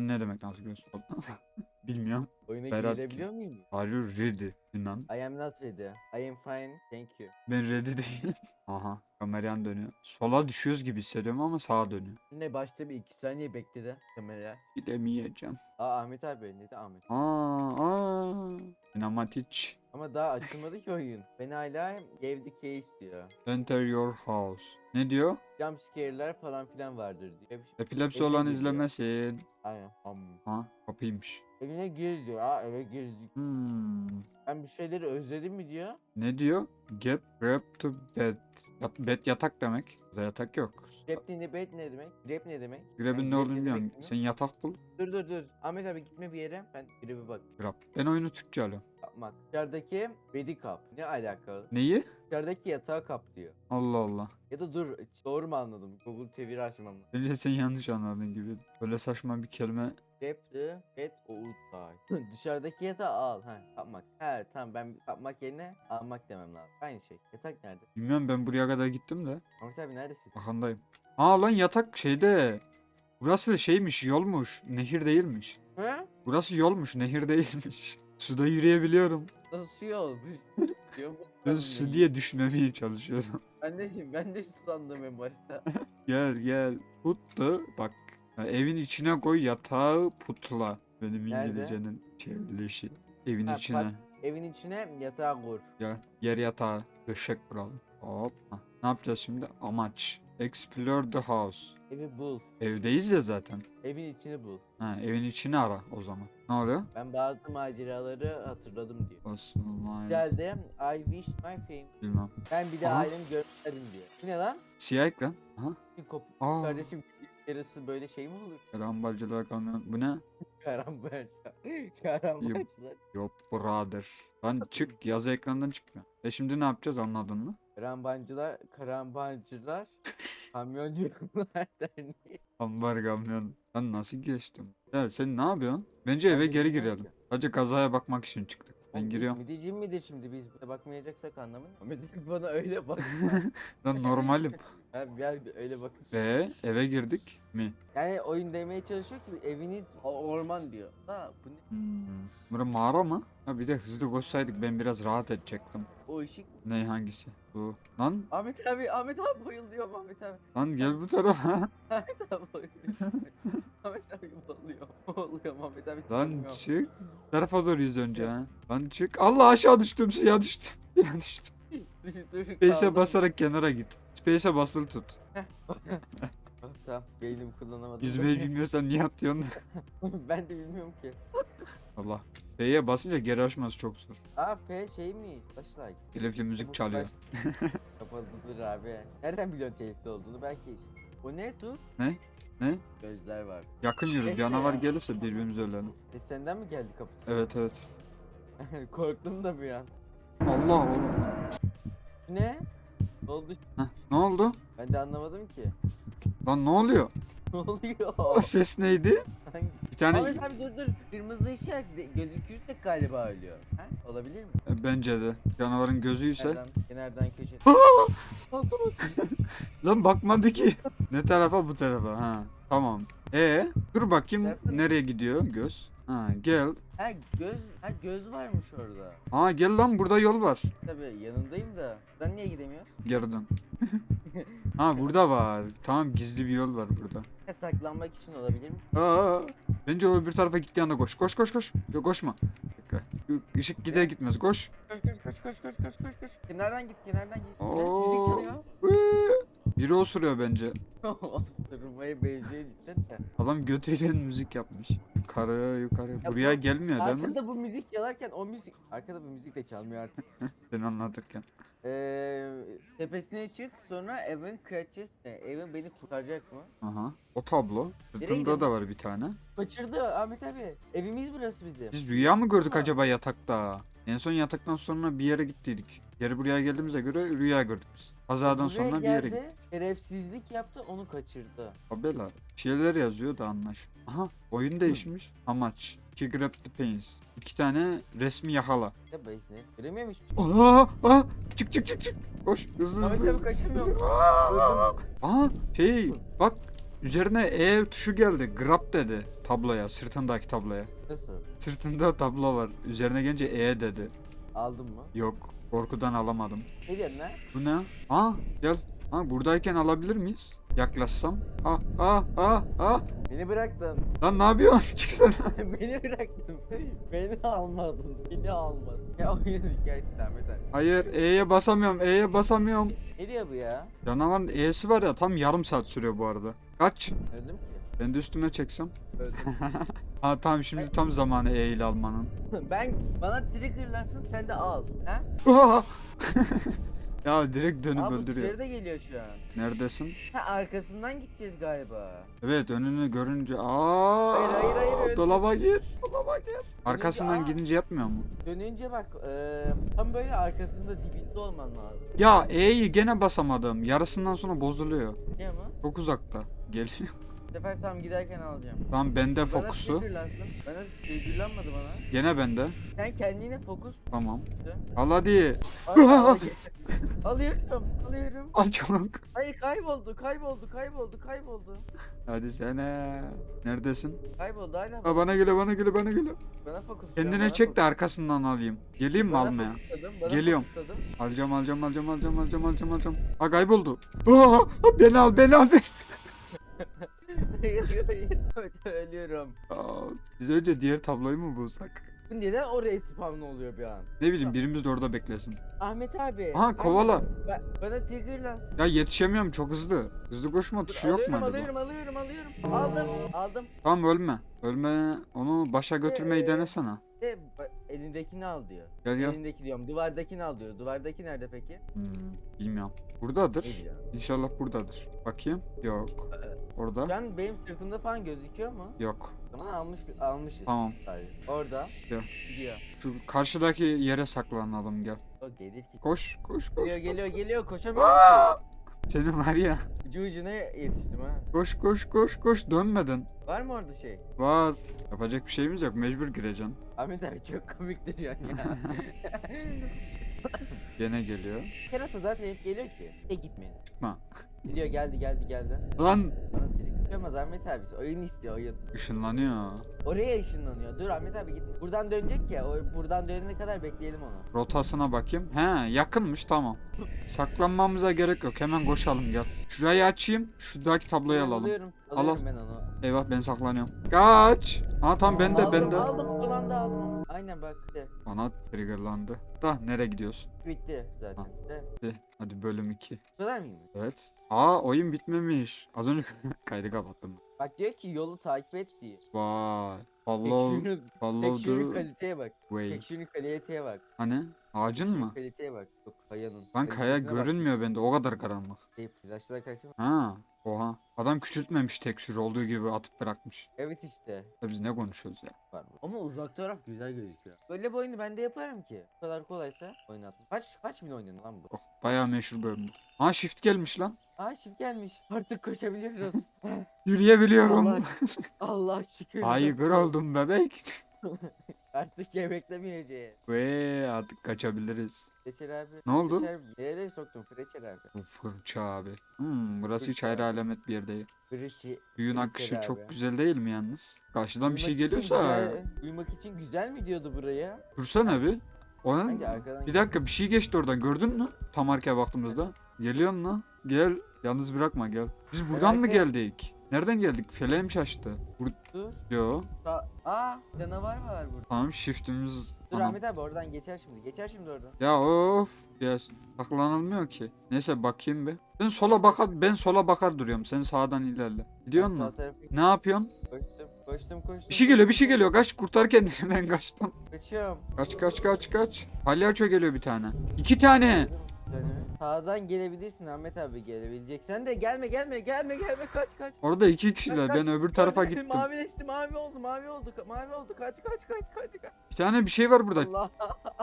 Ne demek nasıl göz? Bilmiyorum. Oyuna Berat girebiliyor muyum? Are you ready? Bilmem. I am not ready. I am fine. Thank you. Ben ready değilim. Aha. Kamerayan dönüyor. Sola düşüyoruz gibi hissediyorum ama sağa dönüyor. Ne başta bir iki saniye bekledi kamera. Gidemeyeceğim. Aa Ahmet abi ne de Ahmet. Aa, aa. Sinematik. Ama daha açılmadı ki oyun. Ben hala Gave the Case diyor. Enter your house. Ne diyor? Jump scare'ler falan filan vardır diyor. Epilepsi olan izlemesin. Aynen. Am. Ha kapıymış. Evine gir diyor. Aa eve girdik. Hmm. Ben bir şeyleri özledim mi diyor. Ne diyor? Get grab to bed. Yat, bed yatak demek. Burada yatak yok. İn the bed ne demek? Rap ne demek? Grab'in ne grab olduğunu bilmiyorum. Sen yatak bul. Dur dur dur. Ahmet abi gitme bir yere. Ben grab'e bak. Grab. Ben oyunu Türkçe alıyorum. Yapmak. Dışarıdaki bedi kap. Ne alakalı? Neyi? Dışarıdaki yatağı kap diyor. Allah Allah. Ya da dur doğru mu anladım? Google çeviri açmam lazım. Bence sen yanlış anladın gibi. Böyle saçma bir kelime. Rap the bed outside. Dışarıdaki yatağı al. Ha kapmak. He tamam ben kapmak yerine almak demem lazım. Aynı şey. Yatak nerede? Bilmiyorum ben buraya kadar gittim de. Ahmet abi neredesin? Arkandayım. Aa lan yatak şeyde. Burası şeymiş yolmuş. Nehir değilmiş. Hı? Burası yolmuş nehir değilmiş. Suda yürüyebiliyorum. Nasıl su yol? Diyor mu? Ben su diye düşmemeye çalışıyordum. Ben de, ben de sulandım en başta. gel gel. Puttu. Bak. evin içine koy yatağı putla. Benim Nerede? İngilizcenin çevrilişi. Evin Ha, içine. bak. Evin içine yatağı kur. Ya yer yatağı. Döşek kuralım. Hop. Hah, Ne yapacağız şimdi? Amaç. Explore the house. Evi bul. Evdeyiz ya zaten. Evin içini bul. Ha, evin içini ara o zaman. Ne oluyor? Ben bazı maceraları hatırladım diyor. Basılmaz. Güzeldi. I wish my fame. Bilmem. Ben bir de Aha. ailemi görmedim diyor. Bu ne lan? Siyah ekran. Aha. Bir kop. Aa. Kardeşim yarısı böyle şey mi olur? Karambalcılar kamyon. Bu ne? Karambolçlar. Karambolçlar. Yok brother. Lan çık yazı ekrandan çıkmıyor. E şimdi ne yapacağız anladın mı? Karambancılar, karambancılar, kamyoncular derneği. Ambar kamyon. Lan nasıl geçtim? Ya sen ne yapıyorsun? Bence eve geri girelim. Sadece kazaya bakmak için çıktık. Ben giriyorum. Mideciğim midir şimdi biz buna bakmayacaksak anlamı ne? Bana öyle bak. Lan normalim. Abi gel öyle bakın. Ve eve girdik mi? Yani oyun demeye çalışıyor ki eviniz o- orman diyor. Ha bu ne? Hmm. Bura mağara mı? Ha bir de hızlı koşsaydık ben biraz rahat edecektim. O ışık. Ne hangisi? Bu. Lan Ahmet abi, Ahmet abi bayılıyorum Ahmet abi. lan gel bu tarafa. Ahmet abi bayılıyorum. Ahmet abi bayılıyorum. Bayılıyorum Ahmet abi. Lan çık. Bu tarafa doğru yüz önce ha. Lan çık. Allah aşağı düştüm suya düştüm. Suya düştüm. Dur, dur, Space'e kaldım. basarak kenara git. Space'e basılı tut. Ah, tamam beynimi kullanamadım. Yüzmeyi bilmiyorsan niye atıyorsun? ben de bilmiyorum ki. Allah. F'ye basınca geri açması çok zor. Aa F şey mi? Flashlight. Telifli müzik Bu çalıyor. flash- Kapatıdır abi. Nereden biliyorsun telifli olduğunu? Belki. O ne tu? Ne? Ne? Gözler var. Yakın yürü. Neyse Canavar ya. gelirse birbirimizi ölelim. E senden mi geldi kapısı? Evet evet. Korktum da bir an. Allah oğlum. Ne? Ne oldu? Heh, ne oldu? Ben de anlamadım ki. Lan ne oluyor? Ne O oluyor? ses neydi? Hangisi? Bir tane Ahmet abi dur dur. Kırmızı ışık de- gözükürse galiba ölüyor. Ha? Olabilir mi? E, bence de. Canavarın gözüyse. Nereden? Kenardan köşe. Mu? Lan bakmadı ki. Ne tarafa bu tarafa ha. Tamam. E dur bakayım nereye gidiyor göz? Ha gel. Ha göz, ha göz varmış orada. Ha gel lan burada yol var. Tabii yanındayım da. Buradan niye gidemiyoruz? Geri dön. ha burada var. Tamam gizli bir yol var burada. Ha, saklanmak için olabilir mi? Aa, bence o bir tarafa gittiği anda koş. Koş koş koş. Yok koşma. Işık gider gitmez koş. Koş koş koş koş koş koş koş koş. Kenardan git kenardan git. Oo. Müzik çalıyor. Biri osuruyor bence. Osurmaya benziyor cidden de. Adam götüyle müzik yapmış. Yukarı yukarı. Ya Buraya bu- gelmiyor değil mi? Arkada bu müzik çalarken o müzik... Arkada bu müzik de çalmıyor artık. Ben anlatırken. Ee, tepesine çık sonra Evan kaçacağız. Evan beni kurtaracak mı? Aha. O tablo. Sırtında gidelim? da var bir tane. Kaçırdı Ahmet abi. Evimiz burası bizim. Biz rüya mı gördük Ha. acaba yatakta? En son yataktan sonra bir yere gittiydik. Geri buraya geldiğimize göre rüya gördük biz. Kazadan Buraya sonra bir yere gittik. geldi, Şerefsizlik yaptı onu kaçırdı. Tabela. Bir şeyler yazıyor da anlaş. Aha oyun değişmiş. Amaç. İki grab the pains. İki tane resmi yakala. Ne bahis ne? Göremiyormuş. Aa, aa, çık çık çık çık. Koş hızlı Ahmet hızlı. abi hızlı. Aa, Öldüm. Aa şey bak üzerine E tuşu geldi. Grab dedi tabloya, sırtındaki tabloya. Nasıl? Sırtında tablo var. Üzerine gelince E dedi. Aldın mı? Yok. Korkudan alamadım. Ne diyorsun lan? Bu ne? Ha gel. Ha buradayken alabilir miyiz? Yaklaşsam. Ha ha ha ha. Beni bıraktın. Lan ne yapıyorsun? Çıksana. Beni bıraktın. Beni almadın. Beni almadın. Ya oyunun hikayesi Ahmet abi. Hayır E'ye basamıyorum. E'ye basamıyorum. Ne diyor bu ya? Canavarın E'si var ya tam yarım saat sürüyor bu arada. Kaç? Öldüm ki. Ben de üstüme çeksem. Öldüm. Ha tamam şimdi tam zamanı E ile almanın. ben bana triggerlarsın sen de al. Ha? Aa! ya direkt dönüp Abi bu öldürüyor. dışarıda geliyor şu an. Neredesin? Ha arkasından gideceğiz galiba. Evet önünü görünce aa Hayır, hayır, hayır, öyle. dolaba gir. Dolaba gir. Arkasından aa. gidince yapmıyor mu? Dönünce bak eee, tam böyle arkasında dibinde olman lazım. Ya E'yi gene basamadım. Yarısından sonra bozuluyor. Değil mi? Çok uzakta. Geliyor. Sefer tam giderken alacağım. Tamam bende Bana fokusu. triggerlansın. Bana triggerlanmadı bana. Gene bende. Sen kendine fokus. Tamam. Al hadi. Al, al, alıyorum, alıyorum. Al çabuk. Hayır kayboldu, kayboldu, kayboldu, kayboldu. Hadi sene. Neredesin? Kayboldu hala. Ha, bana gele bana gele bana gele. Bana fokus. Kendine çek de arkasından alayım. Geleyim mi almaya? Geliyorum. Alacağım alacağım alacağım alacağım alacağım alacağım alacağım. Ha kayboldu. Aa, beni al beni al beni. Evet, ölüyorum. Aa, biz önce diğer tabloyu mu bulsak? Bu neden oraya spawn oluyor bir an? Ne bileyim birimiz de orada beklesin. Ahmet abi. Aha, kovala. ben- bana triggerlansın. Ya yetişemiyorum çok hızlı. Hızlı koşma tuşu yok mu alıyorum, acaba? alıyorum, alıyorum, alıyorum. Aldım, aldım. Tamam ölme. Ölme onu başa götürmeyi Ee, denesene. Elindekini al diyor. Gel gel. Elindeki diyorum. Duvardakini al diyor. Duvardaki nerede peki? Hmm, bilmiyorum. Buradadır. İnşallah buradadır. Bakayım. Yok. Şu Orada. an benim sırtımda falan gözüküyor mu? Yok. Tamam almış almışız. Tamam. Sadece. Orada. Gel. Gidiyor. Şu karşıdaki yere saklanalım gel. O gelir ki. Koş koş koş. Geliyor koş. geliyor geliyor koşamıyorum. Senin var ya. Ucu ucuna yetiştim ha. Koş koş koş koş dönmedin. Var mı orada şey? Var. Yapacak bir şeyimiz yok. Mecbur gireceksin. Ahmet abi çok komik duruyorsun ya. Gene geliyor. Kerata zaten hep geliyor ki. E gitmeyin. Çıkma. Gidiyor geldi geldi geldi. Lan Bana trik yapamaz Ahmet abi. Oyun istiyor oyun. ışınlanıyor. Oraya ışınlanıyor. Dur Ahmet abi gitme. Buradan dönecek ya. O buradan dönene kadar bekleyelim onu. Rotasına bakayım. He yakınmış tamam. Saklanmamıza gerek yok. Hemen koşalım gel. Şurayı açayım. Şuradaki tabloyu alalım. Alıyorum. Al, Alıyorum al. ben onu. Eyvah ben saklanıyorum. Kaç. Ha tamam bende aldım, bende. Aldım son anda aldım. Aynen bak. De. Bana triggerlandı. Da nereye gidiyorsun? Bitti zaten. Ha. De. Hadi, hadi bölüm 2. Bu kadar mıymış? Evet. Aa oyun bitmemiş. Az önce kaydı kapattım. Bak diyor ki yolu takip et diye. Vay. Follow, Tekşürün, follow tekşürün the kaliteye bak. way. Tekşürün kaliteye bak. Hani? Ağacın Tekşürün mı? Kaliteye bak. Yok kayanın. Lan kaya Kalitesine bak. görünmüyor bende. O kadar karanlık. Şey, flashlar kalitesi bak. Ha. Oha. Adam küçültmemiş tekstür olduğu gibi atıp bırakmış. Evet işte. Ya biz ne konuşuyoruz ya? Var mı? Ama uzak taraf güzel gözüküyor. Böyle bir oyunu ben de yaparım ki. Bu kadar kolaysa oynatma. Kaç kaç bin oynadın lan bu? Oh, bayağı meşhur bölüm bu. Ha shift gelmiş lan. Aa şif gelmiş. Artık koşabiliyoruz. Yürüyebiliyorum. Allah, Allah şükür. Aygır oldum bebek. Artık yemeklemeyeceğiz. Ve artık kaçabiliriz. Geçer abi. Ne oldu? Geçer, nereye soktun Freçer abi? Fırça abi. Hmm, burası hiç Fırça ayrı abi. alamet bir yer değil. Fırçı. Suyun akışı abi. çok güzel değil mi yalnız? Karşıdan bir şey geliyorsa güzel- Duymak için güzel mi diyordu buraya? dursana bir. Onun bir dakika bir şey geçti oradan gördün mü? Tam arkaya baktığımızda. Geliyorsun lan. Gel. Yalnız bırakma gel. Biz buradan mı arkaya- geldik? Nereden geldik? Feleğim şaştı. Bur Dur. Yo. Sa- Aa canavar var burada. Tamam shiftimiz. Dur Anam. Ahmet abi oradan geçer şimdi. Geçer şimdi oradan. Ya of. Ya saklanılmıyor ki. Neyse bakayım bir. Ben sola bakar ben sola bakar duruyorum. Sen sağdan ilerle. Gidiyor Ben mu? Ne yapıyorsun? koştum. Koştum koştum. Bir şey geliyor, bir şey geliyor. Kaç kurtar kendini ben kaçtım. Kaçıyorum. Kaç kaç kaç kaç. Palyaço geliyor bir tane. İki tane. Dönüyor. Sağdan gelebilirsin Ahmet abi gelebileceksen de gelme gelme gelme gelme kaç kaç. Orada iki kişiler. Ben öbür tarafa Mavi- gittim. Mavileşti mavi oldu mavi oldu ka- mavi oldu kaç kaç kaç kaç kaç. Bir tane bir şey var burada. Allah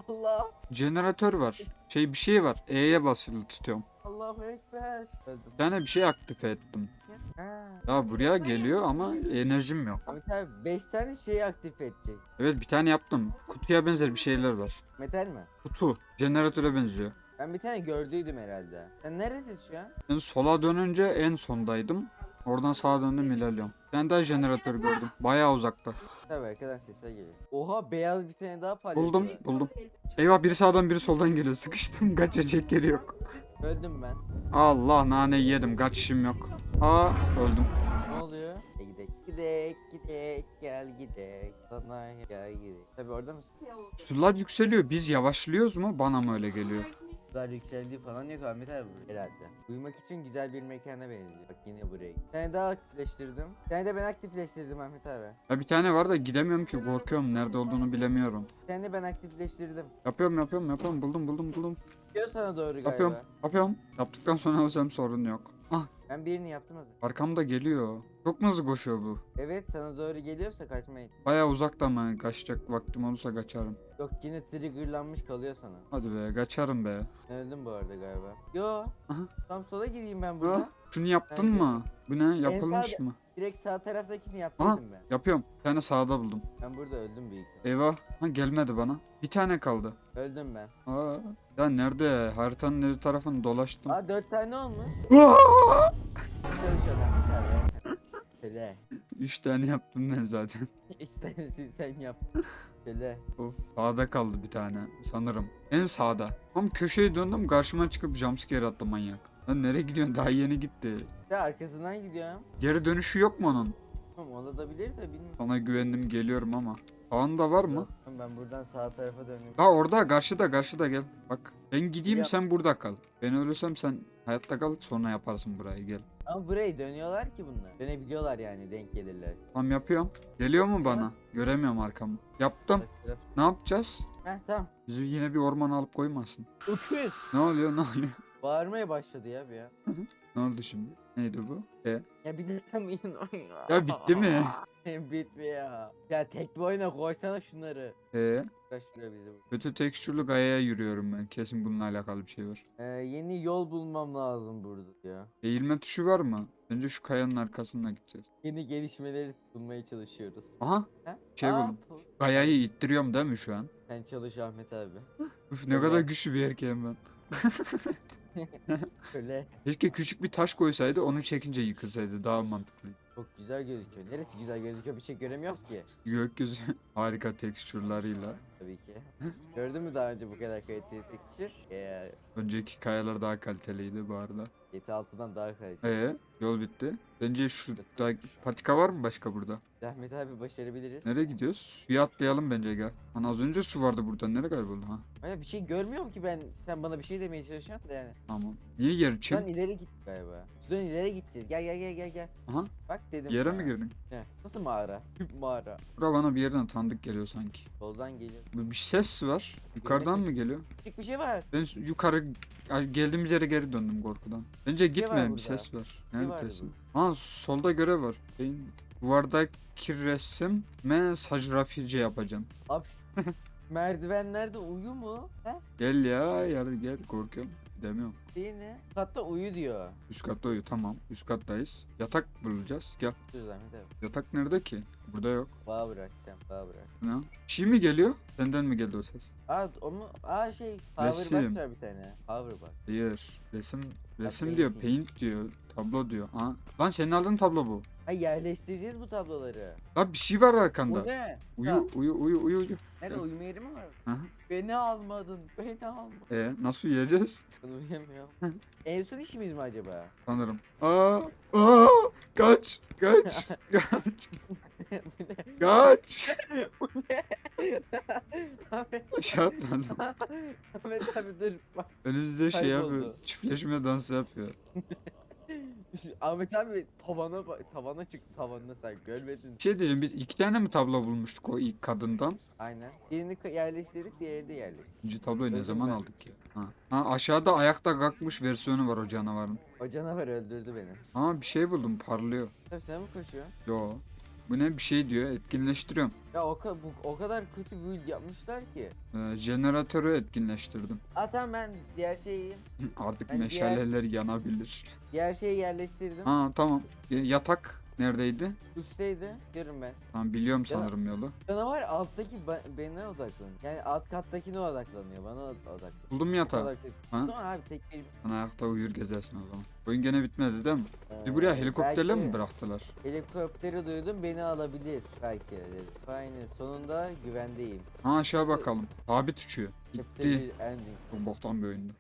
Allah Jeneratör var. Şey bir şey var. E'ye basılı tutuyorum. Allahu ekber. Öldüm. Bir tane bir şey aktif ettim. Ha. Ya buraya geliyor ama enerjim yok. Ahmet abi 5 tane şeyi aktif edecek. Evet bir tane yaptım. Kutuya benzer bir şeyler var. Metal mi? Kutu. Jeneratöre benziyor. Ben bir tane gördüydüm herhalde. Sen neredesin şu an? Ben sola dönünce en sondaydım. Oradan sağa döndüm ilerliyorum. Ben daha jeneratör gördüm. Bayağı uzakta. Tabii arkadan sesler geliyor. Oha beyaz bir tane daha palyaço Buldum buldum. Eyvah biri sağdan biri soldan geliyor. Sıkıştım kaçacak yeri yok. Öldüm ben. Allah nane yedim kaçışım yok. Aa öldüm. Ne oluyor? E gidek gidek gidek gel gidek sana gel gidek. Tabii orada mısın? Sular yükseliyor. Biz yavaşlıyoruz mu? Bana mı öyle geliyor? Sular yükseldiği falan yok Ahmet abi herhalde. Uyumak için güzel bir mekana benziyor. Bak yine buraya. Bir tane daha aktifleştirdim. Bir tane de ben aktifleştirdim Ahmet abi. Ya bir tane var da gidemiyorum ki korkuyorum. Nerede olduğunu bilemiyorum. Bir tane de ben aktifleştirdim. Yapıyorum yapıyorum yapıyorum. Buldum buldum buldum. Gidiyor sana doğru galiba. Yapıyorum yapıyorum. Yaptıktan sonra alacağım sorun yok. Ah Ben birini yaptım az önce. arkamda geliyor. Çok mu hızlı koşuyor bu? Evet sana doğru geliyorsa kaçmayın. Baya uzakta ama kaçacak vaktim olursa kaçarım. Yok yine triggerlanmış kalıyor sana. Hadi be kaçarım be. Öldüm bu arada galiba. Yo. Aha. Tam sola gideyim ben burada. Şunu yaptın Bence- mı? Bu ne? Yapılmış sağda- mı? Direkt sağ taraftakini yaptıydım ben. yapıyorum. Bir tane sağda buldum. Ben burada öldüm büyük. Eyvah. Ha gelmedi bana. Bir tane kaldı. Öldüm ben. Aa. Ya nerede? Haritanın nerede tarafını dolaştım. Aa dört tane olmuş. Aa! Çalışıyor ben bir tane. Şöyle. Üç tane yaptım ben zaten. İstersin sen yap. Şöyle. Of. Sağda kaldı bir tane sanırım. En sağda. Tam köşeye döndüm karşıma çıkıp jumpscare attı manyak. Lan nereye gidiyorsun? Daha yeni gitti. De arkasından gidiyorum. Geri dönüşü yok mu onun? Tamam olabilir de bilmiyorum. Sana güvendim geliyorum ama. Sağında var mı? Ben buradan sağ tarafa dönüyorum. Ha orada karşıda karşıda gel. Bak ben gideyim Ya- sen burada kal. Ben ölürsem sen hayatta kal sonra yaparsın burayı gel. Ama burayı dönüyorlar ki bunlar. Dönebiliyorlar yani denk gelirler. Tamam yapıyorum. Geliyor mu bana? Göremiyorum arkamı. Yaptım. Ne yapacağız? Heh tamam. Bizi yine bir ormana alıp koymasın. Uçuyoruz. Ne oluyor ne oluyor? Bağırmaya başladı ya bir ya. Ne oldu şimdi? Neydi bu? E? Ya dakika mı? Ya bitti mi? Bitmiyor ya. Ya tek bir oyuna koysana şunları. E? Uğraştırıyor bizi bu. Kötü tekstürlü gayaya yürüyorum ben. Kesin bununla alakalı bir şey var. Ee, yeni yol bulmam lazım burada ya. Eğilme tuşu var mı? Önce şu kayanın arkasına gideceğiz. Yeni gelişmeleri bulmaya çalışıyoruz. Aha Ha? şey Aa, buldum. bu- Gayayı ittiriyorum değil mi şu an? Sen çalış Ahmet abi. Üf ne Evet. kadar güçlü bir erkeğim ben. Şöyle. Keşke küçük bir taş koysaydı onu çekince yıkılsaydı daha mantıklıydı. Çok güzel gözüküyor. Neresi güzel gözüküyor bir şey göremiyoruz ki. Gökyüzü harika tekstürleriyle. Tabii ki. Gördün mü daha önce bu kadar kaliteli tekstür? Ee, Önceki kayalar daha kaliteliydi bu arada. GT6'dan daha kaliteli. Ee, yol bitti. Bence şu da patika var mı başka burada? Ahmet abi başarabiliriz. Nereye gidiyoruz? Suya atlayalım bence gel. Hani az önce su vardı burada. Nereye kayboldu ha? Ama bir şey görmüyorum ki ben. Sen bana bir şey demeye çalışıyorsun da yani. Tamam. Niye yer için? Sudan ileri git galiba. Sudan ileri gideceğiz. Gel gel gel gel gel. Aha. Bak dedim. Yere sana. mi girdin? Ne? Nasıl mağara? Mağara. Bura bana bir yerden tanıdık geliyor sanki. Soldan geliyor. Bir bir ses var. Yukarıdan mı geliyor? Küçük bir şey var. Ben yukarı geldiğimiz yere geri döndüm korkudan. Bence şey gitme bir burada. ses var. şey vardı Neredesin? Ha solda görev var. Ben duvardaki resim mesaj rafice yapacağım. Abi merdivenlerde uyu mu? He? Gel ya yarın gel korkuyorum. Demiyorum. Değil ne? Hatta uyu diyor. Üst katta uyu tamam. Üst kattayız. Yatak bulacağız. Gel. Dur Ahmet abi. Yatak nerede ki? Burada yok. Bağa bırak sen bağa bırak. Ne? Bir şey mi geliyor? Senden mi geldi o ses? Aa o mu? Aa şey power Resim. box var bir tane. Power box. Hayır. Resim resim painting. diyor. Paint diyor. Tablo diyor. Ha. Lan senin aldığın tablo bu. Ha yerleştireceğiz bu tabloları. Lan bir şey var Bu arkanda. ne? Ha, Uyu uyu uyu uyu uyu. Nerede uyuma yeri mi var? Aha. Beni almadın. Beni almadın. E nasıl yiyeceğiz? Ben uyuyamıyorum. en son işimiz mi acaba? Sanırım. Aa! Aa! Kaç! Kaç! Kaç! Bu ne? Kaç! Bu ne? Ahmet, Şey yapmadım. Ahmet abi dur bak. Önümüzde şey Kayboldu. yapıyor. Çiftleşme dansı yapıyor. Ahmet abi tavana bak tavana çıktı tavanına sen görmedin. Bir şey diyeceğim biz iki tane mi tablo bulmuştuk o ilk kadından? Aynen. Birini ka- yerleştirdik diğerini de yerleştirdik. İkinci tabloyu ne zaman ben. aldık ya? Ha. ha aşağıda ayakta kalkmış versiyonu var o canavarın. O canavar öldürdü beni. Ama bir şey buldum parlıyor. Tabii sen mi koşuyorsun? Yo. Bu ne bir şey diyor etkinleştiriyorum. Ya o, ka- bu, o kadar kötü build yapmışlar ki. Ee, jeneratörü etkinleştirdim. Aa tamam ben diğer şeyi Artık Ben diğer- meşaleler yanabilir. diğer şeyi yerleştirdim. Ha tamam. E, Yatak Neredeydi? Üstteydi. Diyorum ben. Tamam biliyorum sanırım yolu. Canavar alttaki ba- bana odaklanıyor. Yani alt kattakine odaklanıyor. Bana od- odaklanıyor. Buldum yatağı? Odaklanıyor. Ha? Tamam abi tek bir... Sen ayakta uyur gezersin o zaman. Oyun gene bitmedi değil mi? Bizi Ee, buraya helikopterle mi bıraktılar? Helikopteri duydum beni alabilir belki dedi. Aynen sonunda güvendeyim. Ha aşağı bakalım. Sabit uçuyor. Gitti. bir ending. Çok boktan bir oyundu.